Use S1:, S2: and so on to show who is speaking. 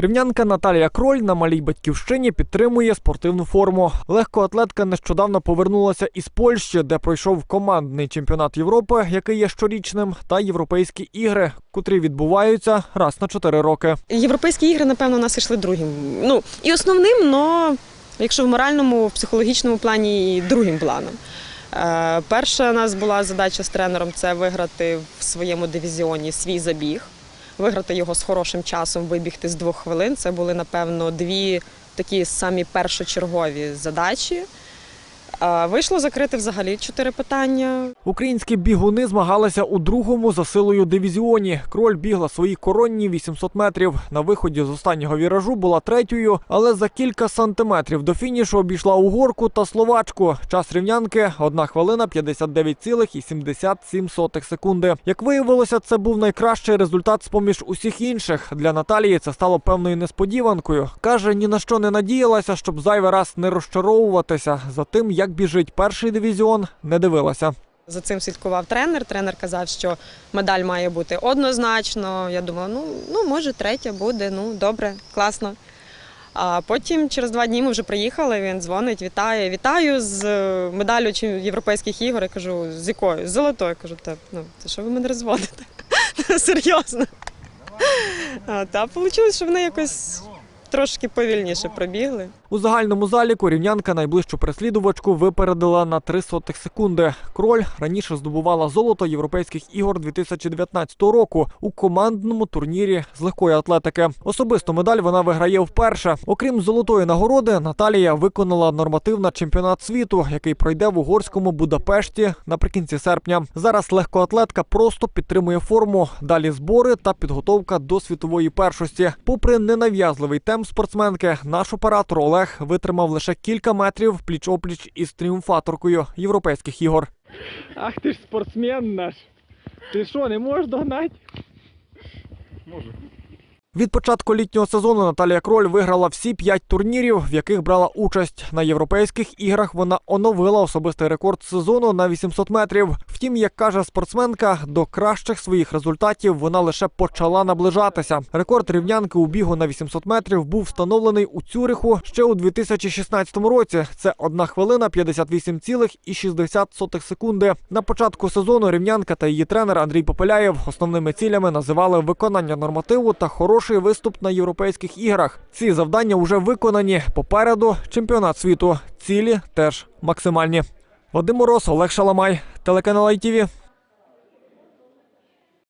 S1: Рівнянка Наталія Кроль на малій батьківщині підтримує спортивну форму. Легкоатлетка нещодавно повернулася із Польщі, де пройшов командний чемпіонат Європи, який є щорічним, та європейські ігри, котрі відбуваються раз на чотири роки.
S2: Європейські ігри, напевно, у нас ішли другим. Ну, і основним, але якщо в моральному, в психологічному плані, і другим планом. Е, перша у нас була задача з тренером це виграти в своєму дивізіоні свій забіг, виграти його з хорошим часом, вибігти з двох хвилин. Це були, напевно, дві такі самі першочергові задачі. Е, вийшло закрити взагалі чотири питання.
S1: Українські бігуни змагалися у другому за силою дивізіоні. Кроль бігла свої коронні 800 метрів. На виході з останнього віражу була третьою, але за кілька сантиметрів до фінішу обійшла угорку та словачку. Час рівнянки 1 хвилина 59,77 секунди. Як виявилося, це був найкращий результат з поміж усіх інших. Для Наталії це стало певною несподіванкою. каже, ні на що не надіялася, щоб зайвий раз не розчаровуватися. За тим, як біжить перший дивізіон, не дивилася.
S2: За цим слідкував тренер. Тренер казав, що медаль має бути однозначно. Я думала, ну, ну може, третя буде, ну добре, класно. А потім через два дні ми вже приїхали. Він дзвонить, вітає. Вітаю з е, медаллю чи- європейських ігор. Я кажу, з якою? З золотою. Кажу, та ну це що ви мене розводите? Серйозно. Та вийшло, що вони якось трошки повільніше пробігли.
S1: У загальному заліку рівнянка найближчу переслідувачку випередила на 3 сотих секунди. Кроль раніше здобувала золото європейських ігор 2019 року у командному турнірі з легкої атлетики. Особисту медаль вона виграє вперше. Окрім золотої нагороди, Наталія виконала норматив на чемпіонат світу, який пройде в угорському Будапешті наприкінці серпня. Зараз легкоатлетка просто підтримує форму. Далі збори та підготовка до світової першості. Попри ненав'язливий темп спортсменки, наш оператор Олег витримав лише кілька метрів пліч-опліч із тріумфаторкою європейських ігор. Ах ти ж спортсмен наш. Ти що, не можеш догнати? Від початку літнього сезону Наталія Кроль виграла всі п'ять турнірів, в яких брала участь. На європейських іграх вона оновила особистий рекорд сезону на 800 метрів. Втім, як каже спортсменка, до кращих своїх результатів вона лише почала наближатися. Рекорд рівнянки у бігу на 800 метрів був встановлений у Цюриху ще у 2016 році. Це 1 хвилина 58,60 секунди. На початку сезону рівнянка та її тренер Андрій Попеляєв основними цілями називали виконання нормативу та хороший виступ на європейських іграх. Ці завдання вже виконані. Попереду чемпіонат світу. Цілі теж максимальні. Вадим Мороз, Олег Шаламай, телеканал ITV.